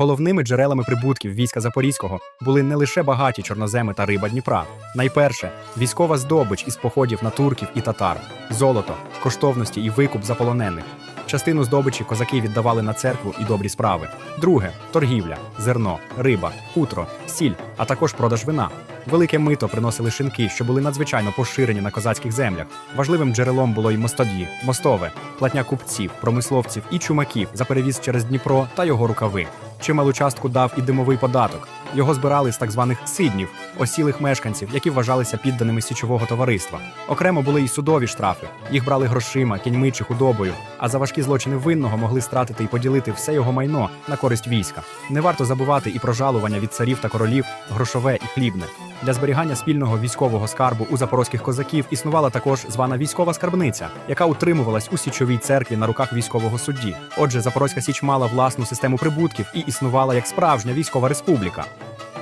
Головними джерелами прибутків війська Запорізького були не лише багаті чорноземи та риба Дніпра. Найперше військова здобич із походів на турків і татар, золото, коштовності і викуп заполонених. Частину здобичі козаки віддавали на церкву і добрі справи. Друге торгівля, зерно, риба, хутро, сіль, а також продаж вина. Велике мито приносили шинки, що були надзвичайно поширені на козацьких землях. Важливим джерелом було й мостодії, мостове, платня купців, промисловців і чумаків за перевіз через Дніпро та його рукави. Чималу частку дав і димовий податок. Його збирали з так званих сиднів, осілих мешканців, які вважалися підданими січового товариства. Окремо були і судові штрафи. Їх брали грошима, кіньми чи худобою. А за важкі злочини винного могли стратити і поділити все його майно на користь війська. Не варто забувати і про жалування від царів та королів, грошове і хлібне. Для зберігання спільного військового скарбу у запорозьких козаків існувала також звана військова скарбниця, яка утримувалась у січовій церкві на руках військового судді. Отже, Запорозька Січ мала власну систему прибутків і існувала як справжня військова республіка.